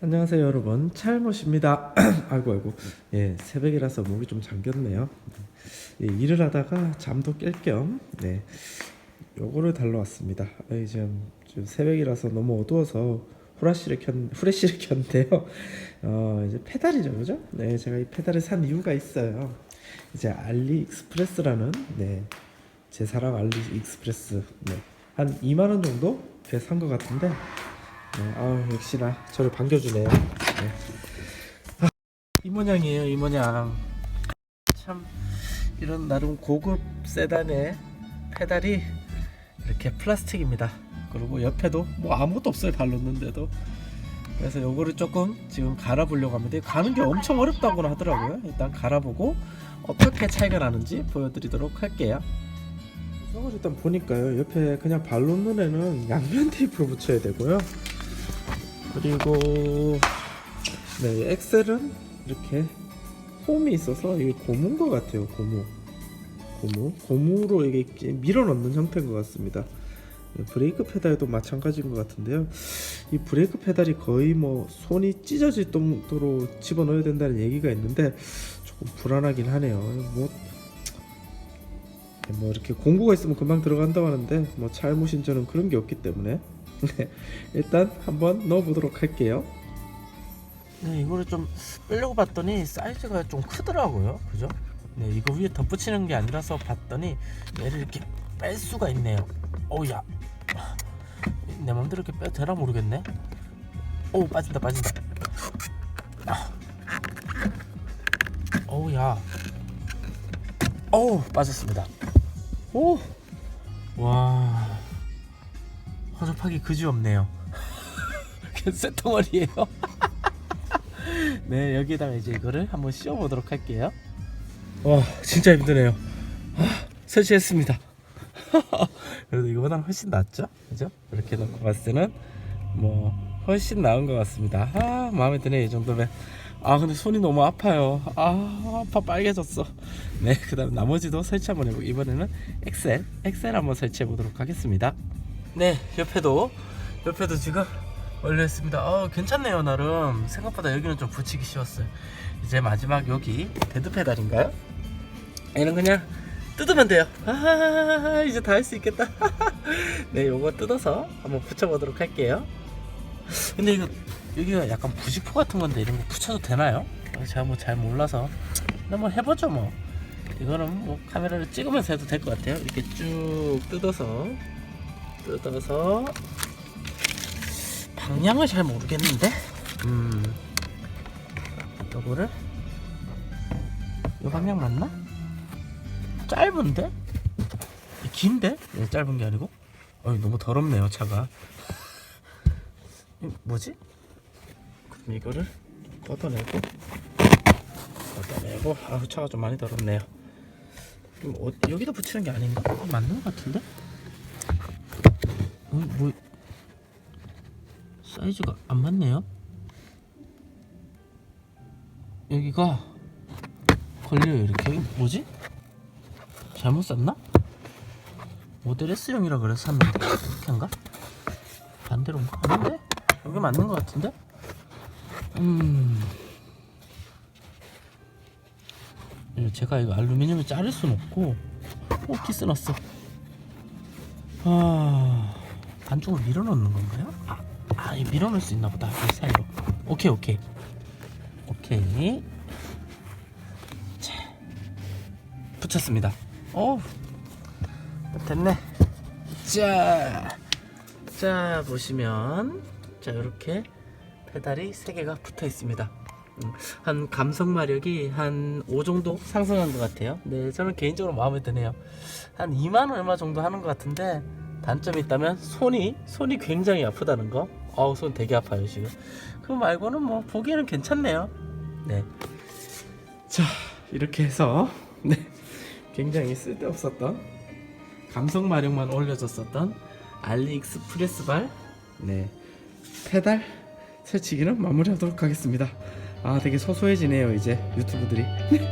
안녕하세요 여러분. 찰못입니다. 아이고 아이고. 예 새벽이라서 목이 좀 잠겼네요. 예, 일을 하다가 잠도 깰겸 네, 요거를 달러 왔습니다. 예, 지금, 지금 새벽이라서 너무 어두워서 후라시를 켠 후레시를 켰는데요. 어 이제 페달이죠 그죠? 네 제가 이 페달을 산 이유가 있어요. 이제 알리익스프레스라는 네제 사랑 알리익스프레스 네 한 2만 원 정도 에산것 같은데 네, 아 역시나 저를 반겨주네요. 네. 아, 이 모양이에요, 이 모양. 참 이런 나름 고급 세단의 페달이 이렇게 플라스틱입니다. 그리고 옆에도 뭐 아무것도 없어요, 발 놓는데도. 그래서 요거를 조금 지금 갈아보려고 합니다. 가는 게 엄청 어렵다고는 하더라고요. 일단 갈아보고 어떻게 차이가 나는지 보여드리도록 할게요. 구성을 일단 보니까요 옆에 그냥 발 놓는 애는 양면 테이프로 붙여야 되고요 그리고 네 엑셀은 이렇게 홈이 있어서 이게 고무인 것 같아요 고무. 고무. 고무로 이게 밀어 넣는 형태인 것 같습니다. 네, 브레이크 페달도 마찬가지인 것 같은데요. 이 브레이크 페달이 거의 뭐 손이 찢어질 정도로 집어넣어야 된다는 얘기가 있는데 조금 불안하긴 하네요. 뭐 뭐 이렇게 공구가 있으면 금방 들어간다고 하는데 뭐 잘못인 저는 그런 게 없기 때문에 네, 일단 한번 넣어보도록 할게요. 네, 이거를 좀 빼려고 봤더니 사이즈가 좀 크더라고요. 그죠? 네, 이거 위에 덧붙이는 게 아니라서 봤더니 얘를 이렇게 뺄 수가 있네요. 어우야, 내 맘대로 이렇게 빼도 되나 모르겠네. 오, 빠진다, 빠진다. 아. 어우야. 어우, 빠졌습니다. 오! 와. 허접하기 그지 없네요. 쇳덩어리예요. 네, 여기다가 이제 이거를 한번 씌워 보도록 할게요. 와, 진짜 힘드네요. 아, 설치했습니다. 그래도 이거보다 훨씬 낫죠? 그죠? 이렇게 놓고 봤을 때는 뭐 훨씬 나은 것 같습니다. 아, 마음에 드네 이 정도면. 아 근데 손이 너무 아파요 아 아파 빨개졌어 네 그다음 나머지도 설치 한번 해보고 이번에는 엑셀 엑셀 한번 설치해 보도록 하겠습니다 네 옆에도 옆에도 지금 올려있습니다. 어 괜찮네요 나름. 생각보다 여기는 좀 붙이기 쉬웠어요. 이제 마지막 여기 데드 페달인가요? 얘는 그냥 뜯으면 돼요. 아 이제 다 할 수 있겠다. 네 요거 뜯어서 한번 붙여보도록 할게요. 근데 이거 여기가 약간 부직포 같은 건데 이런 거 붙여도 되나요? 어, 제가 뭐 잘 몰라서. 뭐 해보죠 뭐. 이거는 뭐 카메라를 찍으면서 해도 될 것 같아요. 이렇게 쭉 뜯어서 뜯어서 방향을 잘 모르겠는데 음 요거를 요 방향 맞나? 짧은데? 긴데? 네, 짧은 게 아니고 어이 너무 더럽네요 차가 이 뭐지? 그럼 이거를 걷어내고 걷어내고 아우 차가 좀 많이 더럽네요 그럼 어, 여기다 붙이는 게 아닌가? 어, 맞는 것 같은데? 어, 뭐 사이즈가 안 맞네요 여기가 걸려요 이렇게 뭐지? 잘못 샀나? 모델 S형이라 그래서 샀는데 이렇게인가? 반대로인가? 아닌데? 여기 맞는 것 같은데? 음. 예, 제가 이거 알루미늄을 자를 순 없고, 오, 키스 났어. 아, 안쪽으로 밀어 넣는 건가요? 아, 아, 이 밀어 넣을 수 있나 보다. 이 사이로. 오케이, 오케이. 오케이. 자, 붙였습니다. 오, 됐네. 자, 자, 보시면. 자 이렇게 페달이 3개가 붙어 있습니다 음, 한 감속 마력이 한 5 정도 상승한 것 같아요 네 저는 개인적으로 마음에 드네요 한 2만 얼마 정도 하는 것 같은데 단점이 있다면 손이 손이 굉장히 아프다는 거 어우 손 되게 아파요 지금 그거 말고는 뭐 보기에는 괜찮네요 네 자 이렇게 해서 네 굉장히 쓸데없었던 감속 마력만 올려줬었던 알리익스프레스 발 네. 페달 설치기는 마무리하도록 하겠습니다. 아 되게 소소해지네요 이제 유튜브들이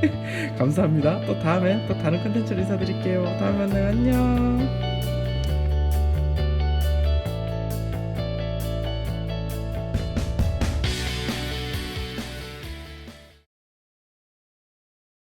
감사합니다. 또 다음에 또 다른 컨텐츠로 인사드릴게요. 다음에 만나요 안녕.